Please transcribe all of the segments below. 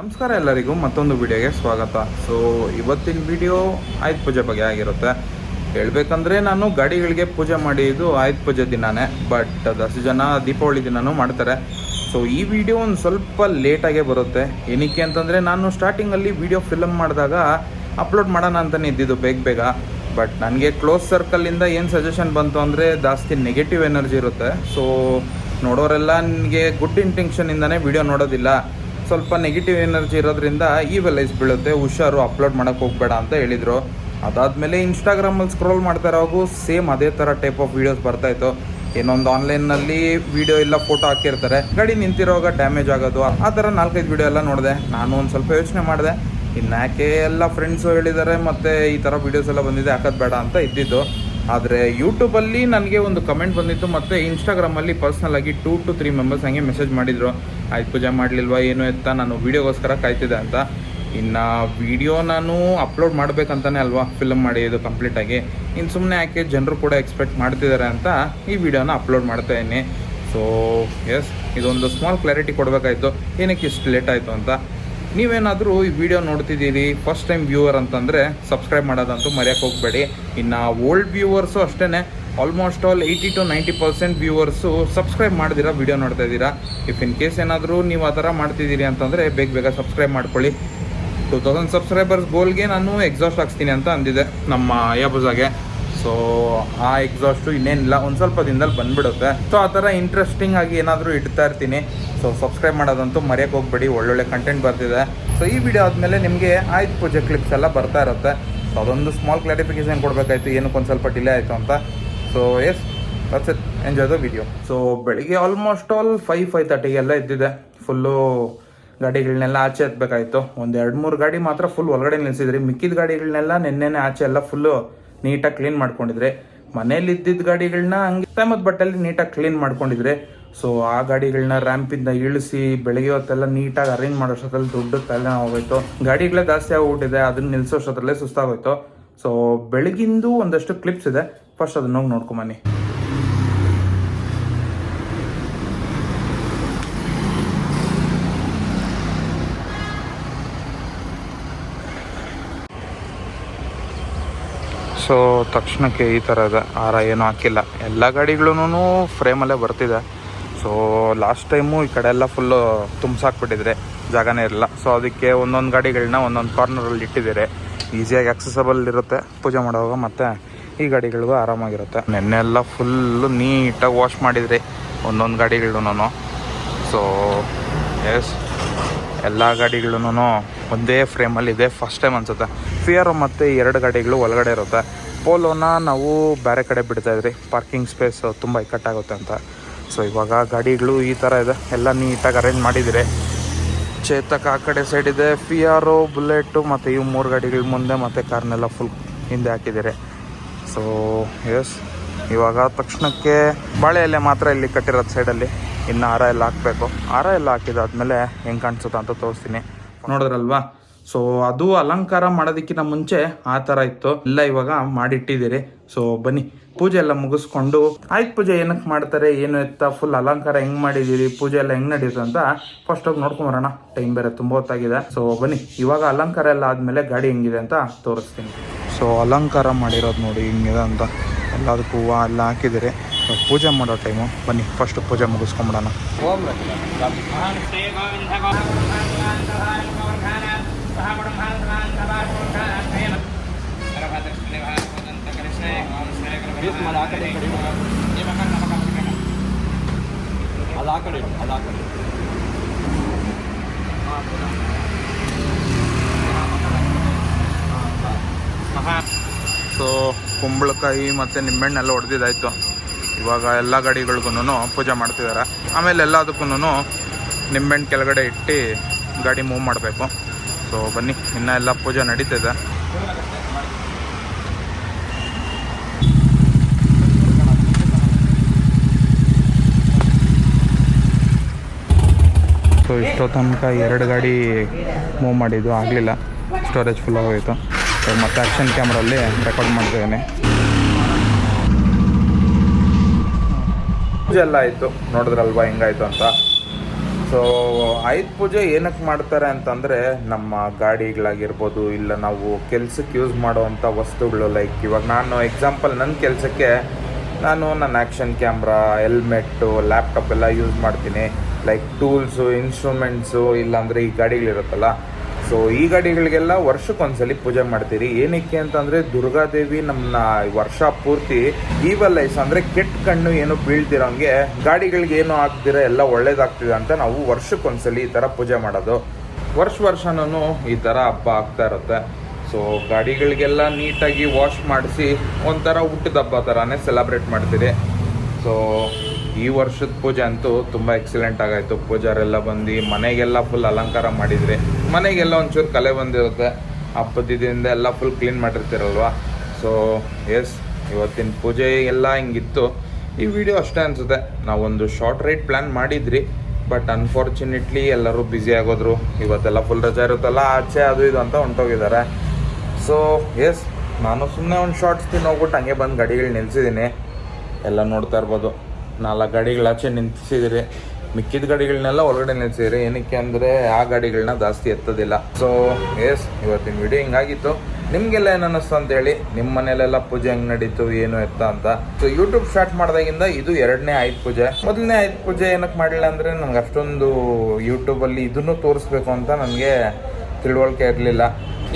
ನಮಸ್ಕಾರ ಎಲ್ಲರಿಗೂ ಮತ್ತೊಂದು ವಿಡಿಯೋಗೆ ಸ್ವಾಗತ. ಸೊ ಇವತ್ತಿನ ವಿಡಿಯೋ ಆಯುಧ ಪೂಜೆ ಬಗ್ಗೆ ಆಗಿರುತ್ತೆ. ಹೇಳಬೇಕಂದ್ರೆ ನಾನು ಗಾಡಿಗಳಿಗೆ ಪೂಜೆ ಮಾಡಿದ್ದು ಆಯುಧ ಪೂಜೆ ದಿನಾನೇ ಬಟ್ ದಸ ಜನ ದೀಪಾವಳಿ ದಿನನೂ ಮಾಡ್ತಾರೆ. ಸೊ ಈ ವಿಡಿಯೋ ಒಂದು ಸ್ವಲ್ಪ ಲೇಟಾಗೇ ಬರುತ್ತೆ. ಏನಕ್ಕೆ ಅಂತಂದರೆ ನಾನು ಸ್ಟಾರ್ಟಿಂಗಲ್ಲಿ ವಿಡಿಯೋ ಫಿಲಮ್ ಮಾಡಿದಾಗ ಅಪ್ಲೋಡ್ ಮಾಡೋಣ ಅಂತಲೇ ಇದ್ದಿದ್ದು ಬೇಗ ಬೇಗ. ಬಟ್ ನನಗೆ ಕ್ಲೋಸ್ ಸರ್ಕಲಿಂದ ಏನು ಸಜೆಷನ್ ಬಂತು ಅಂದರೆ ಜಾಸ್ತಿ ನೆಗೆಟಿವ್ ಎನರ್ಜಿ ಇರುತ್ತೆ. ಸೊ ನೋಡೋರೆಲ್ಲ ನನಗೆ ಗುಡ್ ಇಂಟೆನ್ಷನಿಂದನೇ ವಿಡಿಯೋ ನೋಡೋದಿಲ್ಲ. ಸ್ವಲ್ಪ ನೆಗೆಟಿವ್ ಎನರ್ಜಿ ಇರೋದ್ರಿಂದ ಈ ವೆಲೈಸ್ ಬೀಳುತ್ತೆ, ಹುಷಾರು ಅಪ್ಲೋಡ್ ಮಾಡೋಕ್ಕೆ ಹೋಗಬೇಡ ಅಂತ ಹೇಳಿದರು. ಅದಾದಮೇಲೆ ಇನ್ಸ್ಟಾಗ್ರಾಮಲ್ಲಿ ಸ್ಕ್ರೋಲ್ ಮಾಡ್ತಾ ಇರೋವಾಗೂ ಸೇಮ್ ಅದೇ ಥರ ಟೈಪ್ ಆಫ್ ವೀಡಿಯೋಸ್ ಬರ್ತಾಯಿತ್ತು ಏನೊಂದು ಆನ್ಲೈನ್ನಲ್ಲಿ ವಿಡಿಯೋ ಎಲ್ಲ ಫೋಟೋ ಹಾಕಿರ್ತಾರೆ. ಗಾಡಿ ನಿಂತಿರೋವಾಗ ಡ್ಯಾಮೇಜ್ ಆಗೋದು. ಆ ಥರ ನಾಲ್ಕೈದು ವಿಡಿಯೋ ಎಲ್ಲ ನೋಡಿದೆ. ನಾನು ಒಂದು ಸ್ವಲ್ಪ ಯೋಚನೆ ಮಾಡಿದೆ. ಇನ್ಯಾಕೆ ಎಲ್ಲ ಫ್ರೆಂಡ್ಸು ಹೇಳಿದ್ದಾರೆ, ಮತ್ತು ಈ ಥರ ವೀಡಿಯೋಸ್ ಎಲ್ಲ ಬಂದಿದೆ, ಹಾಕೋದು ಬೇಡ ಅಂತ ಇದ್ದಿದ್ದು. ಆದರೆ ಯೂಟ್ಯೂಬಲ್ಲಿ ನನಗೆ ಒಂದು ಕಮೆಂಟ್ ಬಂದಿತ್ತು, ಮತ್ತು ಇನ್ಸ್ಟಾಗ್ರಾಮಲ್ಲಿ ಪರ್ಸ್ನಲ್ ಆಗಿ ಟೂ ಟು ತ್ರೀ ಮೆಂಬರ್ಸ್ ಹಂಗೆ ಮೆಸೇಜ್ ಮಾಡಿದರು. ಆಯ್ತು ಪೂಜೆ, ಮಾಡಲಿಲ್ವಾ? ಏನು ಎತ್ತ? ನಾನು ವೀಡಿಯೋಗೋಸ್ಕರ ಕಾಯ್ತಿದ್ದೆ ಅಂತ. ಇನ್ನು ವಿಡಿಯೋ ನಾನು ಅಪ್ಲೋಡ್ ಮಾಡಬೇಕಂತಾನೆ ಅಲ್ವಾ ಫಿಲಮ್ ಮಾಡಿ ಇದು ಕಂಪ್ಲೀಟಾಗಿ ಇನ್ನು ಸುಮ್ಮನೆ ಯಾಕೆ ಜನರು ಕೂಡ ಎಕ್ಸ್ಪೆಕ್ಟ್ ಮಾಡ್ತಿದ್ದಾರೆ ಅಂತ ಈ ವಿಡಿಯೋನ ಅಪ್ಲೋಡ್ ಮಾಡ್ತಾ ಇದ್ದೀನಿ. ಸೊ ಎಸ್ ಇದೊಂದು ಸ್ಮಾಲ್ ಕ್ಲಾರಿಟಿ ಕೊಡಬೇಕಾಯ್ತು. ಏನಕ್ಕೆ ಇಷ್ಟು ಲೇಟ್ ಆಯಿತು ಅಂತ? ನೀವೇನಾದರೂ ಈ ವಿಡಿಯೋ ನೋಡ್ತಿದ್ದೀರಿ ಫಸ್ಟ್ ಟೈಮ್ ವ್ಯೂವರ್ ಅಂತಂದರೆ ಸಬ್ಸ್ಕ್ರೈಬ್ ಮಾಡೋದಂತೂ ಮರೆಯೋಕ್ಕೆ ಹೋಗಬೇಡಿ. ಇನ್ನು ಓಲ್ಡ್ ವ್ಯೂವರ್ಸು ಅಷ್ಟೇ almost all eighty to ninety percent viewers subscribe ಮಾಡ್ದಿರಾ video ನೋಡ್ತಾ ಇದ್ದೀರಾ. ಇಫ್ ಇನ್ ಕೇಸ್ ಏನಾದರೂ ನೀವು ಆ ಥರ ಮಾಡ್ತಿದ್ದೀರಿ ಅಂತಂದರೆ ಬೇಗ ಬೇಗ ಸಬ್ಸ್ಕ್ರೈಬ್ ಮಾಡ್ಕೊಳ್ಳಿ. ಟೂ ತೌಸಂಡ್ ಸಬ್ಸ್ಕ್ರೈಬರ್ಸ್ ಗೋಲ್ಗೆ ನಾನು ಎಕ್ಸಾಸ್ಟ್ ಹಾಕ್ಸ್ತೀನಿ ಅಂತ ಅಂದಿದೆ ನಮ್ಮ ಯಾಬುಜಾಗೆ ಸೊ ಆ ಎಕ್ಸಾಸ್ಟು ಇನ್ನೇನಿಲ್ಲ ಒಂದು ಸ್ವಲ್ಪ ದಿನದಲ್ಲಿ ಬಂದ್ಬಿಡುತ್ತೆ. ಸೊ ಆ ಥರ ಇಂಟ್ರೆಸ್ಟಿಂಗ್ ಆಗಿ ಏನಾದರೂ ಇಡ್ತಾ ಇರ್ತೀನಿ. ಸೊ ಸಬ್ಸ್ಕ್ರೈಬ್ ಮಾಡೋದಂತೂ ಮರೆಯೋಕೆ ಹೋಗ್ಬೇಡಿ. ಒಳ್ಳೊಳ್ಳೆ ಕಂಟೆಂಟ್ ಬರ್ತಿದೆ. ಸೊ ಈ ವಿಡಿಯೋ ಆದಮೇಲೆ ನಿಮಗೆ ಆಯ್ತು ಪೂಜೆ ಕ್ಲಿಪ್ಸ್ ಎಲ್ಲ ಬರ್ತಾ ಇರುತ್ತೆ. ಸೊ ಅದೊಂದು ಸ್ಮಾಲ್ ಕ್ಲಾರಿಫಿಕೇಶನ್ ಕೊಡಬೇಕಾಯ್ತು. ಏನಕ್ಕೆ ಒಂದು ಸ್ವಲ್ಪ ಡಿಲೇ ಆಯಿತು ಅಂತ. So yes that's it enjoy the video so ಬೆಳಿಗ್ಗೆ ಆಲ್ಮೋಸ್ಟ್ ಆಲ್ ಫೈವ್ ಫೈವ್ ತರ್ಟಿಗೆಲ್ಲ ಇದ್ದಿದೆ ಫುಲ್ಲು ಗಾಡಿಗಳನ್ನೆಲ್ಲ ಆಚೆ ಎತ್ತಬೇಕಾಯಿತು ಒಂದು ಎರಡು ಮೂರು ಗಾಡಿ ಮಾತ್ರ ಫುಲ್ ಒಳಗಡೆ ನಿಲ್ಸಿದ್ರಿ. ಮಿಕ್ಕಿದ ಗಾಡಿಗಳನ್ನೆಲ್ಲ ನಿನ್ನೆನೆ ಆಚೆ ಎಲ್ಲ ಫುಲ್ಲು ನೀಟಾಗಿ ಕ್ಲೀನ್ ಮಾಡ್ಕೊಂಡಿದ್ರೆ. ಮನೇಲಿ ಇದ್ದಿದ್ದ ಗಾಡಿಗಳನ್ನ ಹಂಗೆ ಟೈಮದ ಬಟ್ಟೆಲ್ಲಿ ನೀಟಾಗಿ ಕ್ಲೀನ್ ಮಾಡ್ಕೊಂಡಿದ್ರೆ. ಸೊ ಆ ಗಾಡಿಗಳನ್ನ ರ್ಯಾಂಪಿಂದ ಇಳಿಸಿ ಬೆಳಗ್ಗೆ ಹೊತ್ತೆಲ್ಲ ನೀಟಾಗಿ ಅರೇಂಜ್ ಮಾಡೋಷ್ಟೊತ್ತಲ್ಲಿ ದುಡ್ಡು ತಲೆ ಹೋಗೋಯ್ತು ಗಾಡಿಗಳೇ ಜಾಸ್ತಿ ಆಗ್ಬಿಟ್ಟಿದೆ, ಅದನ್ನ ನಿಲ್ಸೋಷ್ಟೊತ್ತಲ್ಲೇ ಸುಸ್ತಾಗೋಯ್ತು. ಸೊ ಬೆಳಗಿಂದು ಒಂದಷ್ಟು ಕ್ಲಿಪ್ಸ್ ಇದೆ. ಫಸ್ಟ್ ಅದನ್ನ ಹೋಗಿ ನೋಡ್ಕೊಂಬನ್ನಿ ಸೊ ತಕ್ಷಣಕ್ಕೆ ಈ ಥರದ ಹಾರ ಏನೂ ಹಾಕಿಲ್ಲ. ಎಲ್ಲ ಗಾಡಿಗಳೂ ಫ್ರೇಮಲ್ಲೇ ಬರ್ತಿದೆ. ಸೊ ಲಾಸ್ಟ್ ಟೈಮು ಈ ಕಡೆ ಎಲ್ಲ ಫುಲ್ಲು ತುಂಬಿಸಾಕ್ಬಿಟ್ಟಿದ್ರೆ ಜಾಗನೇ ಇರಲ್ಲ. ಸೊ ಅದಕ್ಕೆ ಒಂದೊಂದು ಗಾಡಿಗಳನ್ನ ಒಂದೊಂದು ಕಾರ್ನರಲ್ಲಿ ಇಟ್ಟಿದ್ದಾರೆ. ಈಸಿಯಾಗಿ ಆಕ್ಸೆಸಬಲ್ ಇರುತ್ತೆ. ಪೂಜೆ ಮಾಡುವಾಗ ಮತ್ತು ಈ ಗಾಡಿಗಳಿಗೂ ಆರಾಮಾಗಿರುತ್ತೆ. ನೆನ್ನೆ ಎಲ್ಲ ಫುಲ್ಲು ನೀಟಾಗಿ ವಾಶ್ ಮಾಡಿದ್ರಿ ಒಂದೊಂದು ಗಾಡಿಗಳೂ ಸೊ ಎಸ್ ಎಲ್ಲ ಗಾಡಿಗಳೂ ಒಂದೇ ಫ್ರೇಮಲ್ಲಿ ಇದೆ. ಫಸ್ಟ್ ಟೈಮ್ ಅನ್ಸುತ್ತೆ. ಫಿಯರ್ ಮತ್ತು ಎರಡು ಗಾಡಿಗಳು ಒಳಗಡೆ ಇರುತ್ತೆ. ಪೋಲೋನ ನಾವು ಬೇರೆ ಕಡೆ ಬಿಡ್ತಾ ಇದ್ರಿ. ಪಾರ್ಕಿಂಗ್ ಸ್ಪೇಸ್ ತುಂಬ ಇಕ್ಕಟ್ಟಾಗುತ್ತೆ ಅಂತ. ಸೊ ಇವಾಗ ಗಾಡಿಗಳು ಈ ಥರ ಇದೆ. ಎಲ್ಲ ನೀಟಾಗಿ ಅರೇಂಜ್ ಮಾಡಿದಿರಿ ಚೇತಕ ಆ ಕಡೆ ಸೈಡ್ ಇದೆ. ಫಿಯಾರು ಬುಲೆಟು ಮತ್ತು ಇವು ಮೂರು ಗಾಡಿಗಳ ಮುಂದೆ ಮತ್ತು ಕಾರ್ನೆಲ್ಲ ಫುಲ್ ಹಿಂದೆ ಹಾಕಿದ್ದಾರೆ. ಸೊ ಎಸ್ ಇವಾಗ ತಕ್ಷಣಕ್ಕೆ ಬಾಳೆ ಮಾತ್ರ ಇಲ್ಲಿ ಕಟ್ಟಿರೋದು ಸೈಡಲ್ಲಿ ಇನ್ನು ಹಾರ ಎಲ್ಲ ಹಾಕಬೇಕು. ಹಾರ ಎಲ್ಲ ಹಾಕಿದಾದ್ಮೇಲೆ ಹೆಂಗೆ ಕಾಣಿಸುತ್ತೆ ಅಂತ ತೋರಿಸ್ತೀನಿ. ನೋಡಿದ್ರಲ್ವಾ? ಸೊ ಅದು ಅಲಂಕಾರ ಮಾಡೋದಕ್ಕಿಂತ ಮುಂಚೆ ಆ ಥರ ಇತ್ತು. ಎಲ್ಲ ಇವಾಗ ಮಾಡಿಟ್ಟಿದ್ದೀರಿ. ಸೊ ಬನ್ನಿ, ಪೂಜೆ ಎಲ್ಲ ಮುಗಿಸ್ಕೊಂಡು. ಆಯ್ತು ಪೂಜೆ, ಏನಕ್ಕೆ ಮಾಡ್ತಾರೆ, ಏನು ಎತ್ತ ಫುಲ್ ಅಲಂಕಾರ ಹೆಂಗ್ ಮಾಡಿದ್ದೀರಿ, ಪೂಜೆ ಎಲ್ಲ ಹೆಂಗ್ ನಡೀತು ಅಂತ ಫಸ್ಟ್ ಹೋಗಿ ನೋಡ್ಕೊಂಬರೋಣ ಟೈಮ್ ಬೇರೆ ತುಂಬ ಹೊತ್ತಾಗಿದೆ. ಸೊ ಬನ್ನಿ, ಇವಾಗ ಅಲಂಕಾರ ಎಲ್ಲ ಆದಮೇಲೆ ಗಾಡಿ ಹೆಂಗಿದೆ ಅಂತ ತೋರಿಸ್ತೀನಿ. ಸೊ ಅಲಂಕಾರ ಮಾಡಿರೋದು ನೋಡಿ ಹಿಂಗಿದೆ ಅಂತ. ಎಲ್ಲದಕ್ಕೂ ಹೂವು ಎಲ್ಲ ಹಾಕಿದ್ದೀರಿ. ಪೂಜೆ ಮಾಡೋ ಟೈಮು ಬನ್ನಿ ಫಸ್ಟ್ ಪೂಜೆ ಮುಗಿಸ್ಕೊಂಬಿಡೋಣ ಸೊ ಕುಂಬಳಕಾಯಿ ಮತ್ತು ನಿಂಬೆಹಣ್ಣೆಲ್ಲ ಹೊಡೆದಿದ್ದಾಯ್ತು ಇವಾಗ ಎಲ್ಲ ಗಾಡಿಗಳಿಗೂ ಪೂಜೆ ಮಾಡ್ತಿದ್ದಾರೆ. ಆಮೇಲೆ ಎಲ್ಲದಕ್ಕೂ ನಿಂಬೆಹಣ್ಣು ಕೆಳಗಡೆ ಇಟ್ಟು ಗಾಡಿ ಮೂವ್ ಮಾಡಬೇಕು. ಸೊ ಬನ್ನಿ, ಇನ್ನ ಎಲ್ಲ ಪೂಜೆ ನಡೀತಿದೆ. ಸೊ ಇಷ್ಟೋ ತನಕ ಎರಡು ಗಾಡಿ ಮೂವ್ ಮಾಡಿದ್ದು, ಆಗಲಿಲ್ಲ. ಸ್ಟೋರೇಜ್ ಫುಲ್ ಆಗೋಯಿತು. ಮತ್ತೆ ಆ್ಯಕ್ಷನ್ ಕ್ಯಾಮ್ರಲ್ಲಿ ರೆಕಾರ್ಡ್ ಮಾಡ್ತಿದ್ದೇನೆ ಪೂಜೆ ಎಲ್ಲ ಆಯಿತು. ನೋಡಿದ್ರಲ್ವಾ, ಹೆಂಗಾಯ್ತು ಅಂತ. ಸೊ ಆಯುಧ ಪೂಜೆ ಏನಕ್ಕೆ ಮಾಡ್ತಾರೆ ಅಂತಂದರೆ ನಮ್ಮ ಗಾಡಿಗಳಾಗಿರ್ಬೋದು, ಇಲ್ಲ ನಾವು ಕೆಲಸಕ್ಕೆ ಯೂಸ್ ಮಾಡುವಂಥ ವಸ್ತುಗಳು ಲೈಕ್ ಇವಾಗ ನಾನು ಎಕ್ಸಾಂಪಲ್ ನನ್ನ ಕೆಲಸಕ್ಕೆ ನಾನು ನನ್ನ ಆ್ಯಕ್ಷನ್ ಕ್ಯಾಮ್ರಾ ಹೆಲ್ಮೆಟ್ಟು ಲ್ಯಾಪ್ಟಾಪ್ ಎಲ್ಲ ಯೂಸ್ ಮಾಡ್ತೀನಿ. ಲೈಕ್ ಟೂಲ್ಸು ಇನ್ಸ್ಟ್ರೂಮೆಂಟ್ಸು ಇಲ್ಲಾಂದರೆ ಈ ಗಾಡಿಗಳಿರುತ್ತಲ್ಲ ಸೊ ಈ ಗಾಡಿಗಳಿಗೆಲ್ಲ ವರ್ಷಕ್ಕೊಂದ್ಸಲಿ ಪೂಜೆ ಮಾಡ್ತೀರಿ. ಏನಕ್ಕೆ ಅಂತಂದರೆ, ದುರ್ಗಾದೇವಿ ನಮ್ಮನ್ನ ವರ್ಷ ಪೂರ್ತಿ ಈವಲ್ ಲೈಫ್ ಅಂದರೆ ಕೆಟ್ಟ ಕಣ್ಣು ಏನು ಬೀಳ್ತಿರೋಂಗೆ ಗಾಡಿಗಳಿಗೆ ಏನು ಆಗ್ತಿರ ಎಲ್ಲ ಒಳ್ಳೇದಾಗ್ತಿದೆ ಅಂತ ನಾವು ವರ್ಷಕ್ಕೊಂದ್ಸಲಿ ಈ ಥರ ಪೂಜೆ ಮಾಡೋದು. ವರ್ಷ ವರ್ಷನೂ ಈ ಥರ ಹಬ್ಬ ಆಗ್ತಾ ಇರುತ್ತೆ. ಸೊ ಗಾಡಿಗಳಿಗೆಲ್ಲ ನೀಟಾಗಿ ವಾಶ್ ಮಾಡಿಸಿ ಒಂಥರ ಹುಟ್ಟಿದ ಹಬ್ಬ ಥರನೇ ಸೆಲೆಬ್ರೇಟ್ ಮಾಡ್ತೀರಿ. ಸೊ ಈ ವರ್ಷದ ಪೂಜೆ ಅಂತೂ ತುಂಬ ಎಕ್ಸಲೆಂಟ್ ಆಗಾಯಿತು. ಪೂಜಾರೆಲ್ಲ ಬಂದು ಮನೆಗೆಲ್ಲ ಫುಲ್ ಅಲಂಕಾರ ಮಾಡಿದ್ರಿ ಮನೆಗೆಲ್ಲ ಒಂಚೂರು ಕಲೆ ಬಂದಿರುತ್ತೆ. ಹಬ್ಬದಿಂದ ಎಲ್ಲ ಫುಲ್ ಕ್ಲೀನ್ ಮಾಡಿರ್ತೀರಲ್ವ? ಸೊ ಎಸ್ ಇವತ್ತಿನ ಪೂಜೆ ಎಲ್ಲ ಹಿಂಗಿತ್ತು. ಈ ವಿಡಿಯೋ ಅಷ್ಟೇ ಅನಿಸುತ್ತೆ. ನಾವೊಂದು ಶಾರ್ಟ್ ರೈಡ್ ಪ್ಲ್ಯಾನ್ ಮಾಡಿದ್ರಿ ಬಟ್ ಅನ್ಫಾರ್ಚುನೇಟ್ಲಿ ಎಲ್ಲರೂ ಬ್ಯುಸಿ ಆಗೋದ್ರು. ಇವತ್ತೆಲ್ಲ ಫುಲ್ ರಜಾ ಇರುತ್ತಲ್ಲ, ಆಚೆ ಅದು ಇದು ಅಂತ ಹೊಂಟೋಗಿದ್ದಾರೆ. ಸೊ ಎಸ್ ನಾನು ಸುಮ್ಮನೆ ಒಂದು ಶಾರ್ಟ್ಸ್ ತಿನ್ನೋಗ್ಬಿಟ್ಟು ಹಂಗೆ ಬಂದು ಗಾಡಿಗಳು ನಿಲ್ಸಿದ್ದೀನಿ. ಎಲ್ಲ ನೋಡ್ತಾ ಇರ್ಬೋದು. ನಾಲ್ಕು ಗಾಡಿಗಳು ಆಚೆ ನಿಲ್ಸಿದಿರಿ ಮಿಕ್ಕಿದ ಗಾಡಿಗಳನ್ನೆಲ್ಲ ಒಳಗಡೆ ನಿಲ್ಸಿದಿರಿ. ಏನಕ್ಕೆ ಅಂದರೆ ಆ ಗಾಡಿಗಳನ್ನ ಜಾಸ್ತಿ ಎತ್ತೋದಿಲ್ಲ. ಸೊ ಎಸ್ ಇವತ್ತಿನ ವಿಡಿಯೋ ಹಿಂಗಾಗಿತ್ತು. ನಿಮಗೆಲ್ಲ ಏನು ಅನ್ನಿಸ್ತು ಅಂತ ಹೇಳಿ ನಿಮ್ಮ ಮನೇಲೆಲ್ಲ ಪೂಜೆ ಹೆಂಗೆ ನಡೀತು, ಏನು ಎತ್ತ ಅಂತ. ಸೊ ಯೂಟ್ಯೂಬ್ ಸ್ಟಾರ್ಟ್ ಮಾಡಿದಾಗಿಂದ ಇದು ಎರಡನೇ ಆಯ್ತು ಪೂಜೆ. ಮೊದಲನೇ ಆಯ್ತು ಪೂಜೆ ಏನಕ್ಕೆ ಮಾಡಿಲ್ಲ ಅಂದರೆ ನನಗೆ ಅಷ್ಟೊಂದು ಯೂಟ್ಯೂಬಲ್ಲಿ ಇದನ್ನು ತೋರಿಸ್ಬೇಕು ಅಂತ ನನಗೆ ತಿಳುವಳಿಕೆ ಇರಲಿಲ್ಲ.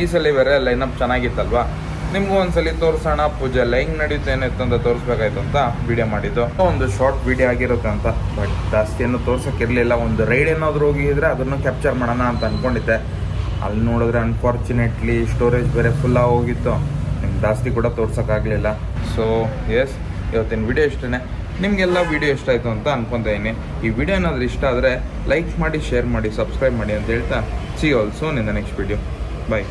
ಈ ಸಲ ಬೇರೆ ಲೈನಪ್ ಚೆನ್ನಾಗಿತ್ತಲ್ವಾ? ನಿಮಗೂ ಒಂದ್ಸಲಿ ತೋರಿಸೋಣ, ಪೂಜೆ ಎಲ್ಲ ಹೆಂಗ್ ನಡೆಯುತ್ತೆ ಅಂತ ತೋರಿಸ್ಬೇಕಾಯ್ತು ಅಂತ ವಿಡಿಯೋ ಮಾಡಿದ್ದು. ಒಂದು ಶಾರ್ಟ್ ವಿಡಿಯೋ ಆಗಿರುತ್ತೆ ಅಂತ ಬಟ್ ಜಾಸ್ತಿ ಏನು ತೋರ್ಸೋಕ್ಕಿರಲಿಲ್ಲ. ಒಂದು ರೈಡ್ ಏನಾದರೂ ಹೋಗಿದ್ರೆ ಅದನ್ನು ಕ್ಯಾಪ್ಚರ್ ಮಾಡೋಣ ಅಂತ ಅಂದ್ಕೊಂಡಿದ್ದೆ ಅಲ್ಲಿ ನೋಡಿದ್ರೆ ಅನ್ಫಾರ್ಚುನೇಟ್ಲಿ ಸ್ಟೋರೇಜ್ ಬೇರೆ ಫುಲ್ ಹೋಗಿತ್ತು. ನಿಮ್ಗೆ ಜಾಸ್ತಿ ಕೂಡ ತೋರ್ಸೋಕ್ಕಾಗಲಿಲ್ಲ. ಸೊ ಎಸ್ ಇವತ್ತಿನ ವಿಡಿಯೋ ಇಷ್ಟೇ ನಿಮಗೆಲ್ಲ ವಿಡಿಯೋ ಇಷ್ಟ ಆಯಿತು ಅಂತ ಅನ್ಕೊತಾ ಇದ್ದೀನಿ. ಈ ವಿಡಿಯೋ ಏನಾದರೂ ಇಷ್ಟ ಆದರೆ ಲೈಕ್ ಮಾಡಿ ಶೇರ್ ಮಾಡಿ ಸಬ್ಸ್ಕ್ರೈಬ್ ಮಾಡಿ ಅಂತ ಹೇಳ್ತಾ ಸಿ ಆಲ್ಸೋ ನಿನ್ನ ನೆಕ್ಸ್ಟ್ ವಿಡಿಯೋ ಬಾಯ್